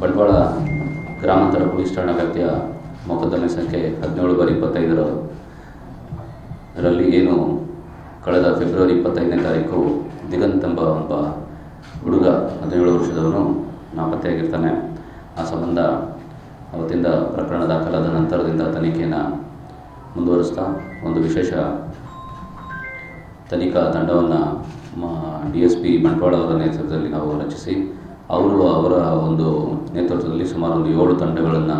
ಬಂಟ್ವಾಳ ಗ್ರಾಮಾಂತರ ಪೊಲೀಸ್ ಠಾಣಾ ವ್ಯಾಪ್ತಿಯ ಮೊಕದ್ದಮೆ ಸಂಖ್ಯೆ ಹದಿನೇಳು ಬಾರಿ ಇಪ್ಪತ್ತೈದರ ರಲ್ಲಿ ಏನು ಕಳೆದ ಫೆಬ್ರವರಿ ಇಪ್ಪತ್ತೈದನೇ ತಾರೀಕು ದಿಗಂತ್ ಎಂಬ ಒಬ್ಬ ಹುಡುಗ ಹದಿನೇಳು ವರ್ಷದವನು ನಾಪತ್ತೆಯಾಗಿರ್ತಾನೆ. ಆ ಸಂಬಂಧ ಅವತ್ತಿಂದ ಪ್ರಕರಣ ದಾಖಲಾದ ನಂತರದಿಂದ ತನಿಖೆಯನ್ನು ಮುಂದುವರಿಸ್ತಾ ಒಂದು ವಿಶೇಷ ತನಿಖಾ ತಂಡವನ್ನು ಡಿ ಎಸ್ ಪಿ ಬಂಟ್ವಾಳ ಅವರ ನೇತೃತ್ವದಲ್ಲಿ ನಾವು ರಚಿಸಿ, ಅವರು ಅವರ ಒಂದು ಸುಮಾರು ಒಂದು ಏಳು ತಂಡಗಳನ್ನು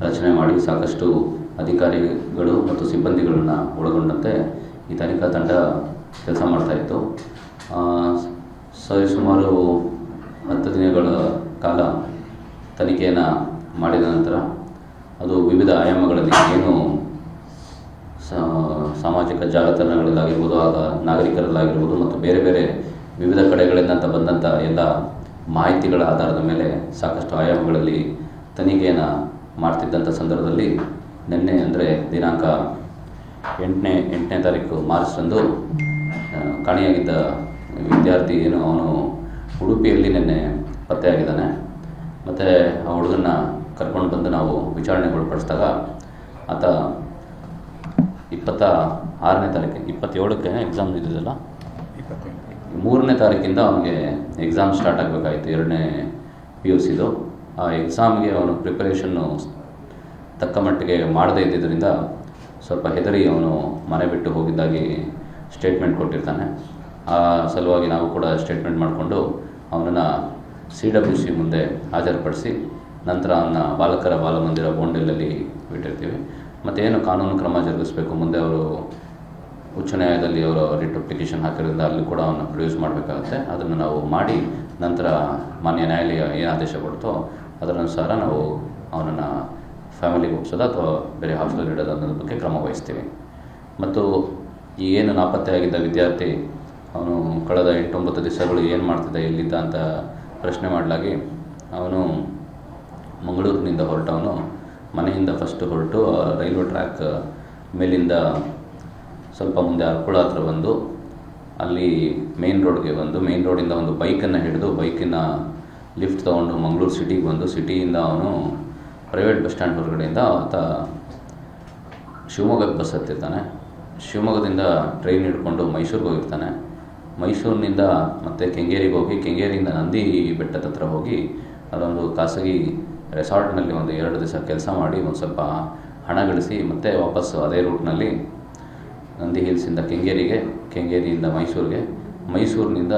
ರಚನೆ ಮಾಡಿ ಸಾಕಷ್ಟು ಅಧಿಕಾರಿಗಳು ಮತ್ತು ಸಿಬ್ಬಂದಿಗಳನ್ನು ಒಳಗೊಂಡಂತೆ ಈ ತನಿಖಾ ತಂಡ ಕೆಲಸ ಮಾಡ್ತಾಯಿತ್ತು ಸರಿ ಸುಮಾರು ಹತ್ತು ದಿನಗಳ ಕಾಲ ತನಿಖೆಯನ್ನು ಮಾಡಿದ ನಂತರ ಅದು ವಿವಿಧ ಆಯಾಮಗಳಲ್ಲಿ ಏನು ಸಾಮಾಜಿಕ ಜಾಲತಾಣಗಳಲ್ಲಾಗಿರ್ಬೋದು ಆಗ ನಾಗರಿಕರಲ್ಲಾಗಿರ್ಬೋದು ಮತ್ತು ಬೇರೆ ಬೇರೆ ವಿವಿಧ ಕಡೆಗಳಿಂದ ಅಂತ ಬಂದಂಥ ಎಲ್ಲ ಮಾಹಿತಿಗಳ ಆಧಾರದ ಮೇಲೆ ಸಾಕಷ್ಟು ಆಯಾಮಗಳಲ್ಲಿ ತನಿಖೆಯನ್ನು ಮಾಡ್ತಿದ್ದಂಥ ಸಂದರ್ಭದಲ್ಲಿ ನಿನ್ನೆ ಅಂದರೆ ದಿನಾಂಕ ಎಂಟನೇ ಎಂಟನೇ ತಾರೀಕು ಮಾರ್ಚ್ರಂದು ಕಾಣೆಯಾಗಿದ್ದ ವಿದ್ಯಾರ್ಥಿ ಏನು, ಅವನು ಉಡುಪಿಯಲ್ಲಿ ನಿನ್ನೆ ಪತ್ತೆಯಾಗಿದ್ದಾನೆ. ಮತ್ತು ಆ ಹುಡುಗನ್ನ ಕರ್ಕೊಂಡು ಬಂದು ನಾವು ವಿಚಾರಣೆಗೊಳಪಡಿಸಿದಾಗ ಆತ ಇಪ್ಪತ್ತ ಆರನೇ ತಾರೀಕು, ಇಪ್ಪತ್ತೇಳಕ್ಕೆ ಎಕ್ಸಾಮ್ ಇದ್ದಿದ್ದಲ್ಲ? ಮೂರನೇ ತಾರೀಕಿಂದ ಅವನಿಗೆ ಎಕ್ಸಾಮ್ ಸ್ಟಾರ್ಟ್ ಆಗಬೇಕಾಯಿತು. ಎರಡನೇ ಪಿ ಯು ಸಿದು ಆ ಎಕ್ಸಾಮ್ಗೆ ಅವನು ಪ್ರಿಪರೇಷನ್ನು ತಕ್ಕ ಮಟ್ಟಿಗೆ ಮಾಡದೇ ಇದ್ದಿದ್ದರಿಂದ ಸ್ವಲ್ಪ ಹೆದರಿ ಅವನು ಮನೆ ಬಿಟ್ಟು ಹೋಗಿದ್ದಾಗಿ ಸ್ಟೇಟ್ಮೆಂಟ್ ಕೊಟ್ಟಿರ್ತಾನೆ. ಆ ಸಲುವಾಗಿ ನಾವು ಕೂಡ ಸ್ಟೇಟ್ಮೆಂಟ್ ಮಾಡಿಕೊಂಡು ಅವನನ್ನು ಸಿ ಡಬ್ಲ್ಯೂ ಸಿ ಮುಂದೆ ಹಾಜರುಪಡಿಸಿ ನಂತರ ಅವನ ಬಾಲಕರ ಬಾಲಮಂದಿರ ಬೋಂಡೆಲಲ್ಲಿ ಬಿಟ್ಟಿರ್ತೀವಿ. ಮತ್ತೇನು ಕಾನೂನು ಕ್ರಮ ಜರುಗಿಸಬೇಕು, ಮುಂದೆ ಅವರು ಉಚ್ಚ ನ್ಯಾಯಾಲಯದಲ್ಲಿ ಅವರು ರಿಟ್ ಅಪ್ಲಿಕೇಶನ್ ಹಾಕಿರೋದ್ರಿಂದ ಅಲ್ಲಿ ಕೂಡ ಅವನ್ನ ಪ್ರೊಡ್ಯೂಸ್ ಮಾಡಬೇಕಾಗುತ್ತೆ. ಅದನ್ನು ನಾವು ಮಾಡಿ ನಂತರ ಮಾನ್ಯ ನ್ಯಾಯಾಲಯ ಏನು ಆದೇಶ ಕೊಡ್ತೋ ಅದರನುಸಾರ ನಾವು ಅವನನ್ನು ಫ್ಯಾಮಿಲಿಗೆ ಒಪ್ಸೋದು ಅಥವಾ ಬೇರೆ ಹಾಸ್ಟೆಲ್ ಇಡೋದು ಅನ್ನೋದ್ರ ಬಗ್ಗೆ ಕ್ರಮ ವಹಿಸ್ತೀವಿ. ಮತ್ತು ಈ ಏನು ನಾಪತ್ತೆಯಾಗಿದ್ದ ವಿದ್ಯಾರ್ಥಿ, ಅವನು ಕಳೆದ ಎಂಟೊಂಬತ್ತು ದಿವಸಗಳು ಏನು ಮಾಡ್ತಿದ್ದ, ಎಲ್ಲಿದ್ದ ಅಂತ ಪ್ರಶ್ನೆ ಮಾಡಲಾಗಿ ಅವನು ಮಂಗಳೂರಿನಿಂದ ಹೊರಟವನು. ಮನೆಯಿಂದ ಫಸ್ಟ್ ಹೊರಟು ರೈಲ್ವೆ ಟ್ರ್ಯಾಕ್ ಮೇಲಿಂದ ಸ್ವಲ್ಪ ಮುಂದೆ ಅರ್ಕುಳ ಹತ್ರ ಬಂದು, ಅಲ್ಲಿ ಮೇನ್ ರೋಡ್ಗೆ ಬಂದು ಮೇನ್ ರೋಡಿಂದ ಒಂದು ಬೈಕನ್ನು ಹಿಡಿದು, ಬೈಕಿನ ಲಿಫ್ಟ್ ತೊಗೊಂಡು ಮಂಗಳೂರು ಸಿಟಿಗೆ ಬಂದು ಸಿಟಿಯಿಂದ ಅವನು ಪ್ರೈವೇಟ್ ಬಸ್ ಸ್ಟ್ಯಾಂಡ್ ಹೊರಗಡೆಯಿಂದ ಆತ ಶಿವಮೊಗ್ಗಕ್ಕೆ ಬಸ್ ಹತ್ತಿರ್ತಾನೆ. ಶಿವಮೊಗ್ಗದಿಂದ ಟ್ರೈನ್ ಹಿಡ್ಕೊಂಡು ಮೈಸೂರಿಗೆ ಹೋಗಿರ್ತಾನೆ. ಮೈಸೂರಿನಿಂದ ಮತ್ತೆ ಕೆಂಗೇರಿಗೆ ಹೋಗಿ, ಕೆಂಗೇರಿಯಿಂದ ನಂದಿ ಬೆಟ್ಟದ ಹತ್ರ ಹೋಗಿ ಅದೊಂದು ಖಾಸಗಿ ರೆಸಾರ್ಟ್ನಲ್ಲಿ ಒಂದು ಎರಡು ದಿವಸ ಕೆಲಸ ಮಾಡಿ, ಒಂದು ಸ್ವಲ್ಪ ಹಣ ಗಳಿಸಿ ಮತ್ತೆ ವಾಪಸ್ಸು ಅದೇ ರೂಟ್ನಲ್ಲಿ ನಂದಿ ಹಿಲ್ಸಿಂದ ಕೆಂಗೇರಿಗೆ, ಕೆಂಗೇರಿಯಿಂದ ಮೈಸೂರಿಗೆ. ಮೈಸೂರಿನಿಂದ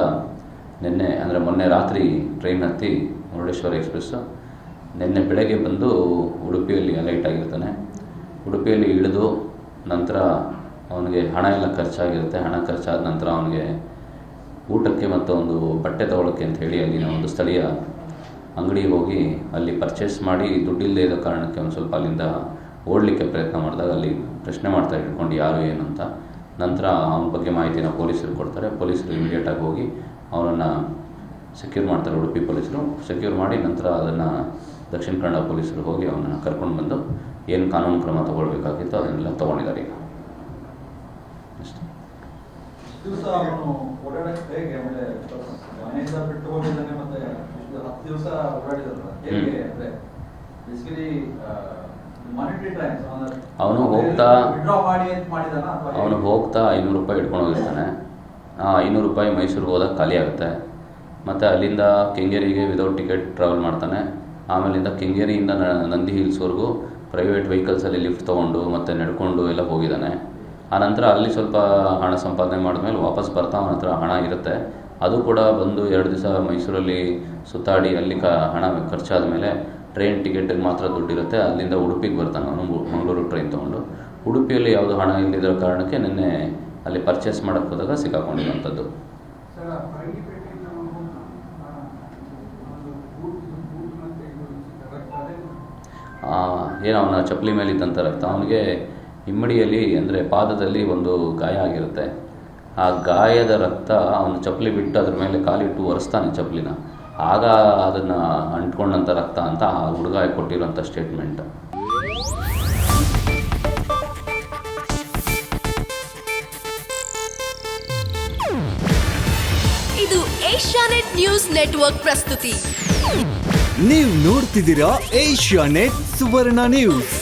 ನಿನ್ನೆ, ಅಂದರೆ ಮೊನ್ನೆ ರಾತ್ರಿ ಟ್ರೈನ್ ಹತ್ತಿ ಮುರುಡೇಶ್ವರ ಎಕ್ಸ್ಪ್ರೆಸ್ಸು ನಿನ್ನೆ ಬೆಳಗ್ಗೆ ಬಂದು ಉಡುಪಿಯಲ್ಲಿ ಅಲೈಟ್ ಆಗಿರ್ತಾನೆ. ಉಡುಪಿಯಲ್ಲಿ ಇಳಿದು ನಂತರ ಅವನಿಗೆ ಹಣ ಎಲ್ಲ ಖರ್ಚಾಗಿರುತ್ತೆ. ಹಣ ಖರ್ಚಾದ ನಂತರ ಅವನಿಗೆ ಊಟಕ್ಕೆ ಮತ್ತು ಒಂದು ಬಟ್ಟೆ ತಗೊಳಕ್ಕೆ ಅಂತ ಹೇಳಿ ಅಲ್ಲಿನ ಒಂದು ಸ್ಥಳೀಯ ಅಂಗಡಿಗೆ ಹೋಗಿ ಅಲ್ಲಿ ಪರ್ಚೇಸ್ ಮಾಡಿ ದುಡ್ಡಿಲ್ಲದೆ ಇರೋ ಕಾರಣಕ್ಕೆ ಒಂದು ಸ್ವಲ್ಪ ಅಲ್ಲಿಂದ ಓಡಲಿಕ್ಕೆ ಪ್ರಯತ್ನ ಮಾಡಿದಾಗ ಅಲ್ಲಿ ಪ್ರಶ್ನೆ ಮಾಡ್ತಾ ಇಟ್ಕೊಂಡು ಯಾರು ಏನು ಅಂತ ನಂತರ ಅವನ ಬಗ್ಗೆ ಮಾಹಿತಿನ ಪೊಲೀಸರು ಕೊಡ್ತಾರೆ. ಪೊಲೀಸರು ಇಮಿಡಿಯೇಟಾಗಿ ಹೋಗಿ ಅವನನ್ನು ಸೆಕ್ಯೂರ್ ಮಾಡ್ತಾರೆ ಉಡುಪಿ ಪೊಲೀಸರು. ಸೆಕ್ಯೂರ್ ಮಾಡಿ ನಂತರ ಅದನ್ನು ದಕ್ಷಿಣ ಕನ್ನಡ ಪೊಲೀಸರು ಹೋಗಿ ಅವನನ್ನು ಕರ್ಕೊಂಡು ಬಂದು ಏನು ಕಾನೂನು ಕ್ರಮ ತಗೊಳ್ಬೇಕಾಗಿತ್ತು ಅದನ್ನೆಲ್ಲ ತೊಗೊಂಡಿದ್ದಾರೆ ಈಗ. ಅಷ್ಟೇ. ದಿವಸ ಅವನು ಹೋಗ್ತಾ- ಅವನು ಹೋಗ್ತಾ ಐನೂರು ರೂಪಾಯಿ ಇಟ್ಕೊಂಡು ಹೋಗಿರ್ತಾನೆ. ಆ ಐನೂರು ರೂಪಾಯಿ ಮೈಸೂರಿಗೆ ಹೋದಾಗ ಖಾಲಿ ಆಗುತ್ತೆ. ಮತ್ತು ಅಲ್ಲಿಂದ ಕೆಂಗೇರಿಗೆ ವಿದೌಟ್ ಟಿಕೆಟ್ ಟ್ರಾವೆಲ್ ಮಾಡ್ತಾನೆ. ಆಮೇಲಿಂದ ಕೆಂಗೇರಿಯಿಂದ ನಂದಿ ಹಿಲ್ಸ್ವರೆಗೂ ಪ್ರೈವೇಟ್ ವೆಹಿಕಲ್ಸಲ್ಲಿ ಲಿಫ್ಟ್ ತೊಗೊಂಡು ಮತ್ತು ನಡ್ಕೊಂಡು ಎಲ್ಲ ಹೋಗಿದ್ದಾನೆ. ಆ ನಂತರ ಅಲ್ಲಿ ಸ್ವಲ್ಪ ಹಣ ಸಂಪಾದನೆ ಮಾಡಿದ್ಮೇಲೆ ವಾಪಸ್ ಬರ್ತಾ ಅವನ ಹತ್ರ ಹಣ ಇರುತ್ತೆ. ಅದು ಕೂಡ ಬಂದು ಎರಡು ದಿವಸ ಮೈಸೂರಲ್ಲಿ ಸುತ್ತಾಡಿ ಅಲ್ಲಿ ಕ ಹಣ ಖರ್ಚಾದ ಮೇಲೆ ಟ್ರೈನ್ ಟಿಕೆಟಿಗೆ ಮಾತ್ರ ದುಡ್ಡಿರುತ್ತೆ. ಅಲ್ಲಿಂದ ಉಡುಪಿಗೆ ಬರ್ತಾನೆ ಅವನು ಮಂಗಳೂರು ಟ್ರೈನ್ ತೊಗೊಂಡು. ಉಡುಪಿಯಲ್ಲಿ ಯಾವುದು ಹಣ ಇಲ್ಲದಿರೋ ಕಾರಣಕ್ಕೆ ನಿನ್ನೆ ಅಲ್ಲಿ ಪರ್ಚೇಸ್ ಮಾಡೋಕ್ಕೆ ಹೋದಾಗ ಸಿಕ್ಕಾಕೊಂಡಿರುವಂಥದ್ದು. ಏನು ಅವನ ಚಪ್ಪಲಿ ಮೇಲೆ ಇದ್ದಂಥ ರಕ್ತ. ಅವನಿಗೆ ಇಮ್ಮಡಿಯಲ್ಲಿ ಅಂದರೆ ಪಾದದಲ್ಲಿ ಒಂದು ಗಾಯ ಆಗಿರುತ್ತೆ. ಆ ಗಾಯದ ರಕ್ತ ಅವನು ಚಪ್ಪಲಿ ಬಿಟ್ಟು ಅದ್ರ ಮೇಲೆ ಕಾಲಿಟ್ಟು ಒರೆಸ್ತಾನೆ ಚಪ್ಪಲಿನ. ಆಗ ಅದನ್ನು ಅಂಟ್ಕೊಂಡಂಥ ರಕ್ತ ಅಂತ ಆ ಹುಡುಗ ಕೊಟ್ಟಿರೋಂಥ ಸ್ಟೇಟ್ಮೆಂಟ್ ಇದು ಏಷ್ಯಾನೆಟ್ ನ್ಯೂಸ್ ನೆಟ್ವರ್ಕ್ ಪ್ರಸ್ತುತಿ. ನೀವು ನೋಡ್ತಿದ್ದೀರಾ ಏಷ್ಯಾನೆಟ್ ಸುವರ್ಣ ನ್ಯೂಸ್.